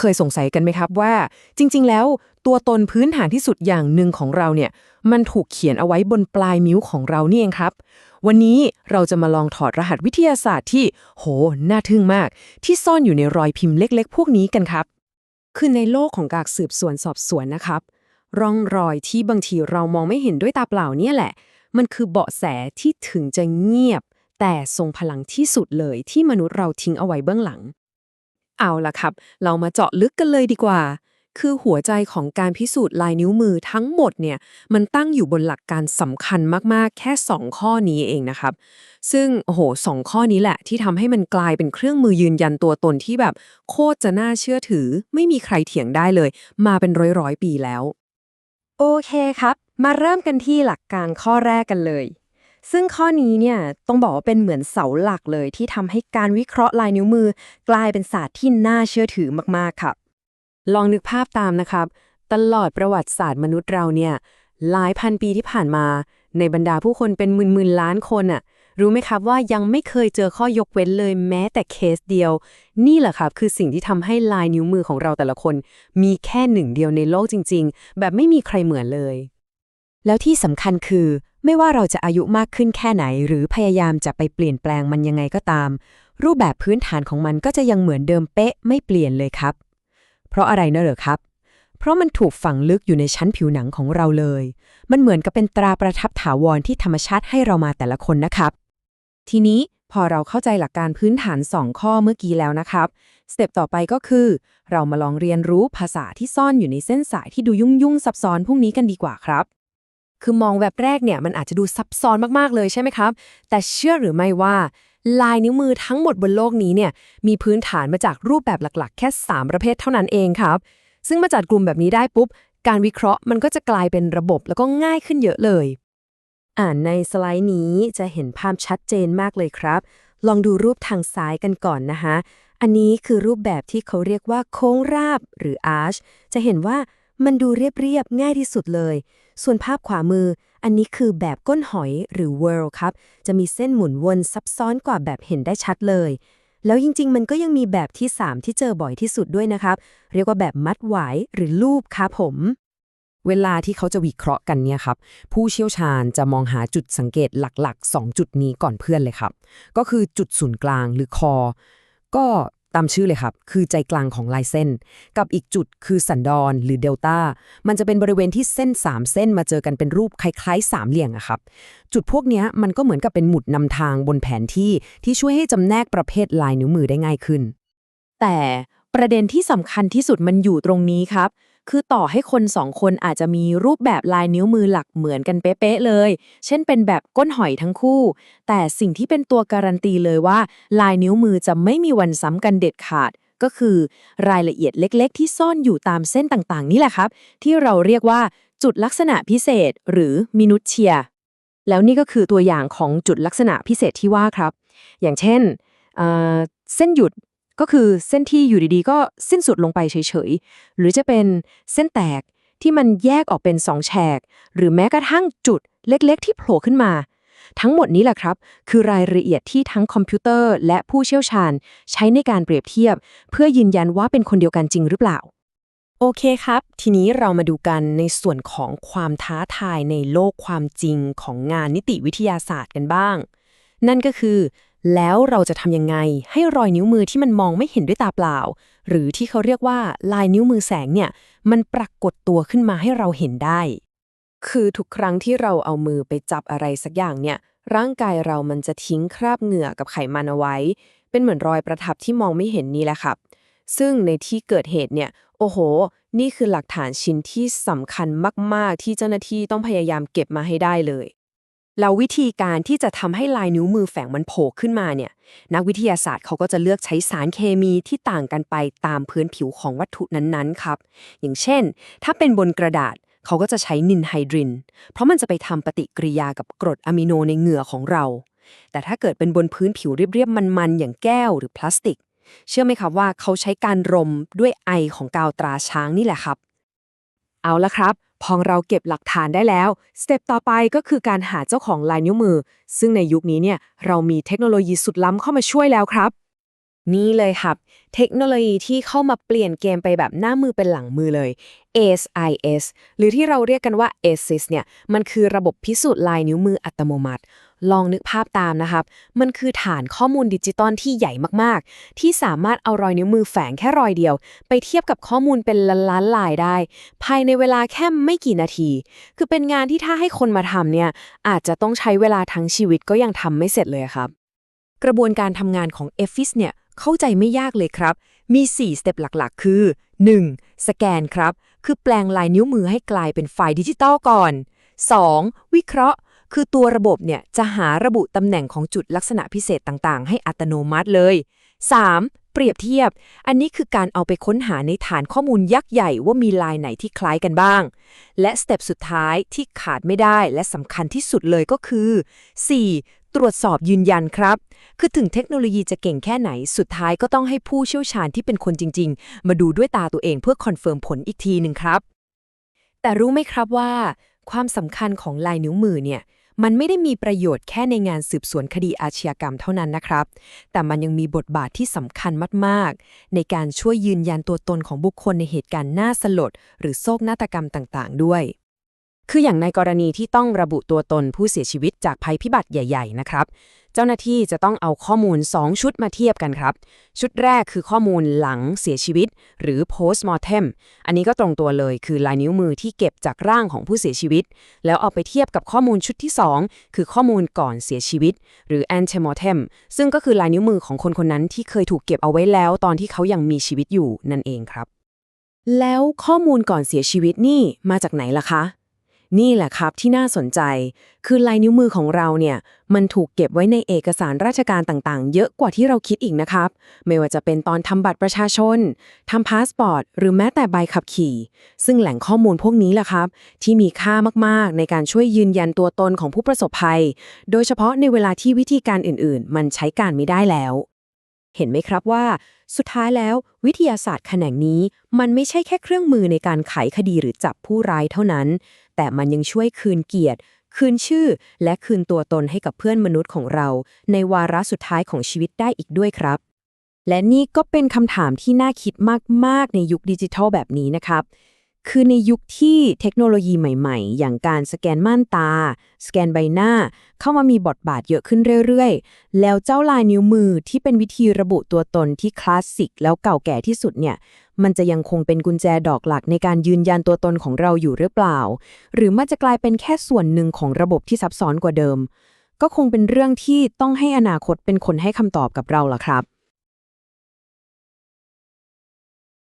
เคยสงสัยกันไหมครับว่า จริง ๆ แล้วตัวตนพื้นฐานที่สุดอย่างหนึ่งของเราเนี่ยมันถูกเขียนเอาไว้บนปลายนิ้วของเรานี่เองครับ วันนี้เราจะมาลองถอดรหัสวิทยาศาสตร์ที่โหน่าทึ่งมาก ที่ซ่อนอยู่ในรอยพิมพ์เล็ก ๆ พวกนี้กันครับ คือในโลกของการสืบสวนสอบสวนนะครับ ร่องรอยที่บางทีเรามองไม่เห็นด้วยตาเปล่าเนี่ยแหละ มันคือเบาะแสที่ถึงจะเงียบ แต่ทรงพลังที่สุดเลยที่มนุษย์เราทิ้งเอาไว้เบื้องหลัง เอาล่ะครับ เรามาเจาะลึกกันเลยดีกว่า คือหัวใจของการพิสูจน์ลายนิ้วมือทั้งหมดเนี่ย มันตั้งอยู่บนหลักการสำคัญมากๆ แค่ 2 ข้อนี้เองนะครับ ซึ่งโอ้โหสองข้อนี้แหละ ที่ทำให้มันกลายเป็นเครื่องมือยืนยันตัวตนที่แบบ โคตรจะน่าเชื่อถือ ไม่มีใครเถียงได้เลย มาเป็นร้อยร้อยๆปีแล้ว โอเคครับ มาเริ่มกันที่หลักการข้อแรกกันเลย ซึ่งข้อนี้เนี่ยต้องบอกว่าเป็นเหมือนเสาหลักเลยที่ทำให้การวิเคราะห์ลายนิ้วมือ กลายเป็นศาสตร์ที่น่าเชื่อถือมากๆครับ ลองนึกภาพตามนะครับ ตลอดประวัติศาสตร์มนุษย์เราเนี่ยหลายพันปีที่ผ่านมา ในบรรดาผู้คนเป็นหมื่นๆล้านคนอะรู้ไหมครับว่ายังไม่เคยเจอข้อยกเว้นเลยแม้แต่เคสเดียว นี่แหละครับคือสิ่งที่ทำให้ลายนิ้วมือของเราแต่ละคน มีแค่หนึ่งเดียวในโลกจริง ๆ แบบไม่มีใครเหมือนเลย แล้วที่สำคัญคือ ไม่ว่าเราจะอายุมากขึ้นแค่ไหน หรือพยายามจะไปเปลี่ยนแปลงมันยังไงก็ตาม รูปแบบพื้นฐานของมันก็จะยังเหมือนเดิมเป๊ะไม่เปลี่ยนเลยครับ เพราะอะไรนะเหรอครับ เพราะมันถูกฝังลึกอยู่ในชั้นผิวหนังของเราเลย มันเหมือนกับเป็นตราประทับถาวรที่ธรรมชาติให้เรามาแต่ละคนนะครับ ทีนี้พอเราเข้าใจหลักการพื้นฐาน 2 ข้อเมื่อกี้แล้วนะครับ สเต็ปต่อไปก็คือ เรามาลองเรียนรู้ภาษาที่ซ่อนอยู่ในเส้นสายที่ดูยุ่งยุ่งซับซ้อนพวกนี้กันดีกว่าครับ คือมองแบบแรกเนี่ยมันอาจจะดูซับซ้อนมากๆเลยใช่ไหมครับ แต่เชื่อหรือไม่ว่า ลายนิ้วมือทั้งหมดบนโลกนี้เนี่ยมีพื้นฐานมาจากรูปแบบหลักๆ แค่ 3 ประเภทเท่านั้นเองครับ ซึ่งมาจัดกลุ่มแบบนี้ได้ปุ๊บ การวิเคราะห์มันก็จะกลายเป็นระบบแล้วก็ง่ายขึ้นเยอะเลย อ่านในสไลด์นี้จะเห็นภาพชัดเจนมากเลยครับ ลองดูรูปทางซ้ายกันก่อนนะคะอันนี้คือรูปแบบที่เขาเรียกว่าโค้งราบหรือ arch จะเห็นว่ามันดูเรียบๆ ง่ายที่สุดเลย ส่วนภาพขวามือ อันนี้คือแบบก้นหอยหรือ whirl ครับ จะมีเส้นหมุนวนซับซ้อนกว่าแบบเห็นได้ชัดเลย แล้วจริง ๆ มันก็ยังมีแบบที่ 3 ที่เจอบ่อยที่สุดด้วยนะครับ เรียกว่าแบบมัดหวายหรือลูปครับผมเวลาที่เขาจะวิเคราะห์กันเนี่ยครับ ผู้เชี่ยวชาญจะมองหาจุดสังเกตหลักๆ 2 จุดนี้ก่อนเพื่อนเลยครับ ก็คือจุดศูนย์กลางหรือคอ ก็ ตามชื่อเลยครับ คือใจกลางของลายเส้น กับอีกจุดคือสันดอนหรือเดลต้า มันจะเป็นบริเวณที่เส้น 3 เส้นมาเจอกันเป็นรูปคล้ายๆสามเหลี่ยงอะครับ จุดพวกนี้มันก็เหมือนกับเป็นหมุดนำทางบนแผนที่ที่ช่วยให้จำแนกประเภทลายนิ้วมือได้ง่ายขึ้น แต่ประเด็นที่สำคัญที่สุดมันอยู่ตรงนี้ครับ คือต่อให้คนสองคนอาจจะมีรูปแบบลายนิ้วมือหลักเหมือนกันเป๊ะๆเลย เช่นเป็นแบบก้นหอยทั้งคู่ แต่สิ่งที่เป็นตัวการันตีเลยว่า ลายนิ้วมือจะไม่มีวันซ้ำกันเด็ดขาด ก็คือ รายละเอียดเล็กๆ ที่ซ่อนอยู่ตามเส้นต่างๆ นี่แหละครับ ที่เราเรียกว่าจุดลักษณะพิเศษ หรือมินุเชียแล้วนี่ก็คือตัวอย่างของจุดลักษณะพิเศษที่ว่าครับ อย่างเช่นเเส้นหยุด ก็คือเส้นที่อยู่ดีๆ ก็สิ้นสุดลงไปเฉยๆ หรือจะเป็นเส้นแตกที่มันแยกออกเป็นสองแฉก หรือแม้กระทั่งจุดเล็กๆ ที่โผล่ขึ้นมา ทั้งหมดนี้แหละครับ คือรายละเอียดที่ทั้งคอมพิวเตอร์และผู้เชี่ยวชาญ ใช้ในการเปรียบเทียบ เพื่อยืนยันว่าเป็นคนเดียวกันจริงหรือเปล่า โอเคครับ ทีนี้เรามาดูกันในส่วนของความท้าทายในโลกความจริงของงานนิติวิทยาศาสตร์กันบ้าง นั่นก็คือ แล้วเราจะทำยังไงให้รอยนิ้วมือที่มันมองไม่เห็นด้วยตาเปล่า หรือที่เขาเรียกว่าลายนิ้วมือแสงเนี่ย มันปรากฏตัวขึ้นมาให้เราเห็นได้ คือทุกครั้งที่เราเอามือไปจับอะไรสักอย่างเนี่ย ร่างกายเรามันจะทิ้งคราบเหงื่อกับไขมันเอาไว้ เป็นเหมือนรอยประทับที่มองไม่เห็นนี่แหละครับ ซึ่งในที่เกิดเหตุเนี่ย โอ้โห นี่คือหลักฐานชิ้นที่สำคัญมาก ๆ ที่เจ้าหน้าที่ต้องพยายามเก็บมาให้ได้เลย แล้ววิธีการที่จะทำให้ลายนิ้วมือแฝงมันโผล่ขึ้นมาเนี่ย นักวิทยาศาสตร์เขาก็จะเลือกใช้สารเคมีที่ต่างกันไปตามพื้นผิวของวัตถุนั้นๆครับ อย่างเช่น ถ้าเป็นบนกระดาษเขาก็จะใช้นินไฮดริน เพราะมันจะไปทำปฏิกิริยากับกรดอะมิโนในเหงื่อของเรา แต่ถ้าเกิดเป็นบนพื้นผิวเรียบๆมันๆอย่างแก้วหรือพลาสติก เชื่อไหมครับว่าเขาใช้การรมด้วยไอของกาวตราช้างนี่แหละครับ เอาละครับ พอเราเก็บหลักฐานได้แล้ว สเต็ปต่อไปก็คือการหาเจ้าของลายนิ้วมือ ซึ่งในยุคนี้เนี่ยเรามีเทคโนโลยีสุดล้ำเข้ามาช่วยแล้วครับ นี่เลยครับ เทคโนโลยีที่เข้ามาเปลี่ยนเกมไปแบบหน้ามือเป็นหลังมือเลย ASIS หรือที่เราเรียกกันว่า ASIS เนี่ย มันคือระบบพิสูจน์ลายนิ้วมืออัตโนมัติ ลองนึกภาพตามนะครับ มันคือฐานข้อมูลดิจิตอลที่ใหญ่มากๆ ที่สามารถเอารอยนิ้วมือแฝงแค่รอยเดียว ไปเทียบกับข้อมูลเป็นล้านๆลายได้ ภายในเวลาแค่ไม่กี่นาที คือเป็นงานที่ถ้าให้คนมาทำเนี่ย อาจจะต้องใช้เวลาทั้งชีวิตก็ยังทำไม่เสร็จเลยครับกระบวนการทำงานของ e f i s เนี่ย เข้าใจไม่ยากเลยครับ มี 4 สเต็ปหลักๆ คือ 1. สแกนครับ คือแปลงลายนิ้วมือให้กลายเป็นไฟล์ดิจิตอลก่อน 2. วิเคราะห์ คือตัวระบบเนี่ยจะหาระบุตำแหน่งของจุดลักษณะพิเศษต่างๆ ให้อัตโนมัติเลย 3. เปรียบเทียบ อันนี้คือการเอาไปค้นหาในฐานข้อมูลยักษ์ใหญ่ว่ามีลายไหนที่คล้ายกันบ้าง และสเต็ปสุดท้ายที่ขาดไม่ได้และสำคัญที่สุดเลยก็คือ 4. ตรวจสอบยืนยันครับ คือถึงเทคโนโลยีจะเก่งแค่ไหน สุดท้ายก็ต้องให้ผู้เชี่ยวชาญที่เป็นคนจริง ๆ มาดูด้วยตาตัวเองเพื่อคอนเฟิร์มผลอีกทีหนึ่งครับ แต่รู้ไหมครับว่า ความสำคัญของลายนิ้วมือเนี่ย มันไม่ได้มีประโยชน์แค่ในงานสืบสวนคดีอาชญากรรมเท่านั้นนะครับ แต่มันยังมีบทบาทที่สำคัญมากๆ ในการช่วยยืนยันตัวตนของบุคคลในเหตุการณ์น่าสลด หรือโศกนาฏกรรมต่าง ๆ ด้วย คืออย่างในกรณีที่ต้องระบุตัวตนผู้เสียชีวิตจากภัยพิบัติใหญ่ ๆ นะครับ เจ้าหน้าที่จะต้องเอาข้อมูล 2 ชุดมาเทียบกันครับ ชุดแรกคือข้อมูลหลังเสียชีวิต หรือ post mortem อันนี้ก็ตรงตัวเลยคือลายนิ้วมือที่เก็บจากร่างของผู้เสียชีวิต แล้วเอาไปเทียบกับข้อมูลชุดที่ 2 คือข้อมูลก่อนเสียชีวิต หรือ antemortem ซึ่งก็คือลายนิ้วมือของคนคนนั้นที่เคยถูกเก็บเอาไว้แล้วตอนที่เขายังมีชีวิตอยู่นั่นเองครับ แล้วข้อมูลก่อนเสียชีวิตนี่มาจากไหนล่ะคะ นี่แหละครับที่น่าสนใจ คือลายนิ้วมือของเราเนี่ย มันถูกเก็บไว้ในเอกสารราชการต่างๆ เยอะกว่าที่เราคิดอีกนะครับ ไม่ว่าจะเป็นตอนทำบัตรประชาชนทำพาสปอร์ต หรือแม้แต่ใบขับขี่ ซึ่งแหล่งข้อมูลพวกนี้แหละครับ ที่มีค่ามากๆ ในการช่วยยืนยันตัวตนของผู้ประสบภัย โดยเฉพาะในเวลาที่วิธีการอื่นๆ มันใช้การไม่ได้แล้ว เห็นไหมครับว่า สุดท้ายแล้ววิทยาศาสตร์แขนงนี้มันไม่ใช่แค่เครื่องมือในการไขคดีหรือจับผู้ร้ายเท่านั้น แต่มันยังช่วยคืนเกียรติ คืนชื่อ และคืนตัวตนให้กับเพื่อนมนุษย์ของเรา ในวาระสุดท้ายของชีวิตได้อีกด้วยครับ และนี่ก็เป็นคำถามที่น่าคิดมาก ๆ ในยุคดิจิทัลแบบนี้นะครับ คือในยุคที่เทคโนโลยีใหม่ๆ อย่างการสแกนม่านตา สแกนใบหน้า เข้ามามีบทบาทเยอะขึ้นเรื่อยๆ แล้วเจ้าลายนิ้วมือที่เป็นวิธีระบุตัวตนที่คลาสสิกแล้วเก่าแก่ที่สุดเนี่ย มันจะยังคงเป็นกุญแจดอกหลักในการยืนยันตัวตนของเราอยู่หรือเปล่า หรือมันจะกลายเป็นแค่ส่วนหนึ่งของระบบที่ซับซ้อนกว่าเดิม ก็คงเป็นเรื่องที่ต้องให้อนาคตเป็นคนให้คำตอบกับเราล่ะครับ